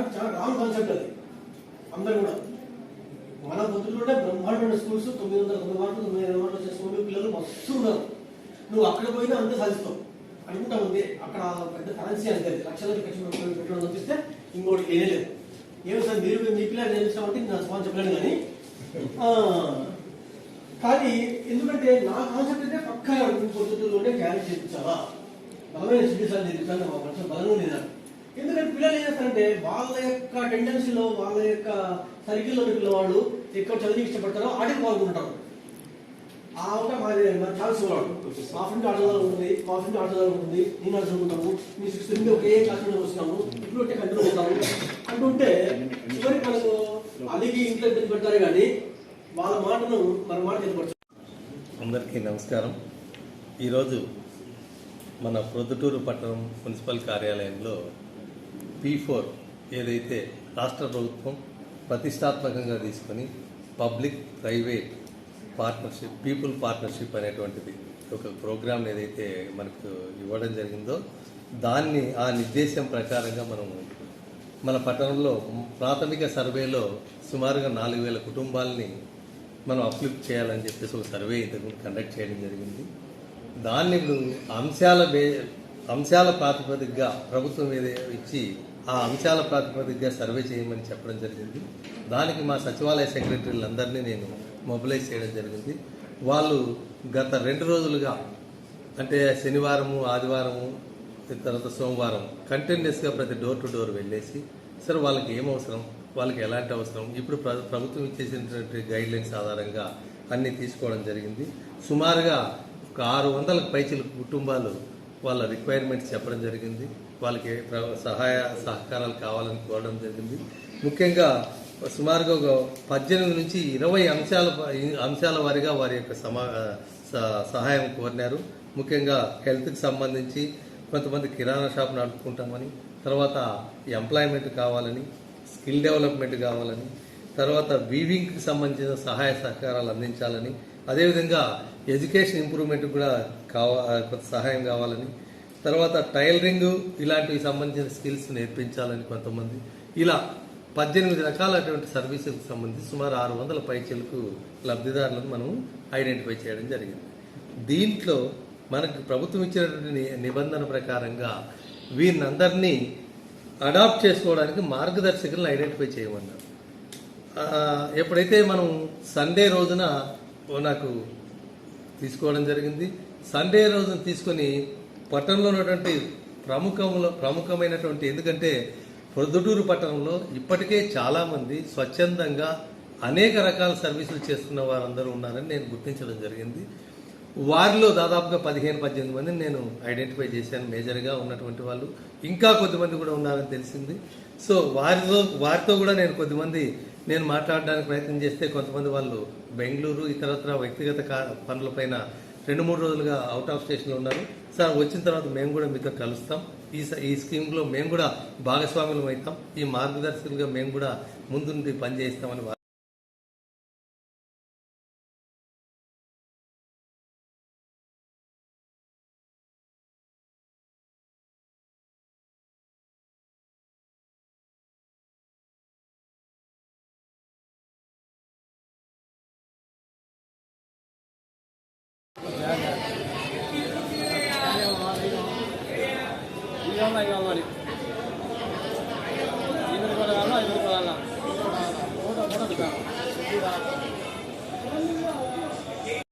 కాబట్టి చాలా wrong concept అది. అందరూ కూడా. మన పొద్దులోనే బ్రహ్మాండమైన స్కూల్స్ తొమ్మిది వందల తొమ్మిది మార్కులు తొమ్మిది ఐదు మార్కులు చేసుకునే పిల్లలు మస్తు ఉన్నారు. నువ్వు అక్కడ పోయినా అంతే సాధిస్తావు. అనుకుంటా ఉంది. అక్కడ పెద్ద కరెన్సీ అంతే అది. లక్షలకి ఖర్చు పెట్టడం తప్పిస్తే ఇంకోటి ఏదే లేదు. ఏమి సార్ మీరు మీ పిల్లలు నేర్పిస్తామంటే నా స్పాన్ చెప్పలేను కానీ కానీ ఎందుకంటే నా కాన్సెప్ట్ అయితే పక్కగా పొద్దులోనే క్యారీ చేయించాలా బలమైన సిటీసాలు చేయించాలని మా మనసు బలంగా నేను ఎందుకంటే పిల్లలు ఏం చేస్తారంటే వాళ్ళ యొక్క టెండెన్సీలో వాళ్ళ యొక్క సర్కిల్లో ఉన్న వాళ్ళు ఎక్కువ చదివి ఇష్టపడతారో ఆటకి పాల్గొంటారు. ఆ ఒక మాది మరి ఛాన్స్ వాడు మా ఫ్రెండ్ ఆటదారు ఉంటుంది మా ఫ్రెండ్ ఆటదారు ఉంటుంది నేను ఆట మీ సిక్స్త్ నుండి ఒకే క్లాస్ నుండి వస్తున్నాము ఇప్పుడు ఒకటే కంటిన్యూ అవుతాము అంటుంటే చివరికి మనకు అలిగి ఇంట్లో ఇబ్బంది పెడతారు కానీ వాళ్ళ మాటను మన మాట ఎదుర్కొచ్చు అందరికీ నమస్కారం. ఈరోజు మన ప్రొద్దుటూరు పట్టణం మున్సిపల్ కార్యాలయంలో పీ ఫోర్ ఏదైతే రాష్ట్ర ప్రభుత్వం ప్రతిష్టాత్మకంగా తీసుకొని public private partnership people partnership అనేటువంటిది ఒక ప్రోగ్రామ్ ఏదైతే మనకు ఇవ్వడం జరిగిందో దాన్ని ఆ నిర్దేశం ప్రకారంగా మనము మన పట్టణంలో ప్రాథమిక సర్వేలో సుమారుగా నాలుగు వేల కుటుంబాలని మనం అప్లిఫ్ట్ చేయాలని చెప్పేసి ఒక సర్వే ఇంతకుముందు కండక్ట్ చేయడం జరిగింది. దాన్ని ఇప్పుడు అంశాల బే అంశాల ప్రాతిపదికగా ప్రభుత్వం ఏదో ఇచ్చి ఆ అంశాల ప్రాతిపదికగా సర్వే చేయమని చెప్పడం జరిగింది. దానికి మా సచివాలయ సెక్రటరీలందరినీ నేను మొబిలైజ్ చేయడం జరిగింది. వాళ్ళు గత రెండు రోజులుగా అంటే శనివారము ఆదివారము తర్వాత సోమవారం కంటిన్యూస్గా ప్రతి డోర్ టు డోర్ వెళ్ళేసి సరే వాళ్ళకి ఏం అవసరం? వాళ్ళకి ఎలాంటి అవసరం? ఇప్పుడు ప్ర- ప్రభుత్వం ఇచ్చేసినటువంటి గైడ్లైన్స్ ఆధారంగా అన్నీ తీసుకోవడం జరిగింది. సుమారుగా ఒక ఆరు వందలకు పైచిల కుటుంబాలు వాళ్ళ రిక్వైర్మెంట్స్ చెప్పడం జరిగింది. వాళ్ళకి ప్ర- సహాయ సహకారాలు కావాలని కోరడం జరిగింది. ముఖ్యంగా సుమారుగా ఒక పద్దెనిమిది నుంచి ఇరవై అంశాల అంశాల వారిగా వారి యొక్క సమా స- సహాయం కోరినారు. ముఖ్యంగా హెల్త్కి సంబంధించి కొంతమంది కిరాణా షాప్ నడుపుకుంటామని తర్వాత ఎంప్లాయ్మెంట్ కావాలని స్కిల్ డెవలప్మెంట్ కావాలని తర్వాత వీవింగ్కి సంబంధించిన సహాయ సహకారాలు అందించాలని అదేవిధంగా ఎడ్యుకేషన్ ఇంప్రూవ్మెంట్ కూడా కావా కొంత సహాయం కావాలని తర్వాత టైలరింగ్ ఇలాంటివి సంబంధించిన స్కిల్స్ నేర్పించాలని కొంతమంది ఇలా పద్దెనిమిది రకాలైనటువంటి సర్వీసులకు సంబంధించి సుమారు ఆరు వందల పైచలకు లబ్ధిదారులను మనం ఐడెంటిఫై చేయడం జరిగింది. దీంట్లో మనకు ప్రభుత్వం ఇచ్చినటువంటి ని- నిబంధన ప్రకారంగా వీరినందరినీ అడాప్ట్ చేసుకోవడానికి మార్గదర్శకులను ఐడెంటిఫై చేయమన్నారు. ఎప్పుడైతే మనం సండే రోజున నాకు తీసుకోవడం జరిగింది. సండే రోజున తీసుకొని పట్టణంలో ఉన్నటువంటి ప్రముఖంలో ప్రముఖమైనటువంటి ఎందుకంటే ప్రొద్దుటూరు పట్టణంలో ఇప్పటికే చాలామంది స్వచ్ఛందంగా అనేక రకాల సర్వీసులు చేస్తున్న వారందరూ ఉన్నారని నేను గుర్తించడం జరిగింది. వారిలో దాదాపుగా పదిహేను పద్దెనిమిది మందిని నేను ఐడెంటిఫై చేశాను. మేజర్గా ఉన్నటువంటి వాళ్ళు. ఇంకా కొద్దిమంది కూడా ఉన్నారని తెలిసింది. సో వారితో వారితో కూడా నేను కొద్దిమంది నేను మాట్లాడడానికి ప్రయత్నం చేస్తే కొంతమంది వాళ్ళు బెంగళూరు ఇతరత్ర వ్యక్తిగత పనులపైన రెండు మూడు రోజులుగా అవుట్ ఆఫ్ స్టేషన్లో ఉన్నారు. సార్ వచ్చిన తర్వాత మేము కూడా మీతో కలుస్తాం. ఈ ఈ స్కీమ్లో మేము కూడా భాగస్వాములం అవుతాం. ఈ మార్గదర్శకులుగా మేము కూడా ముందుండి పనిచేస్తామని వారు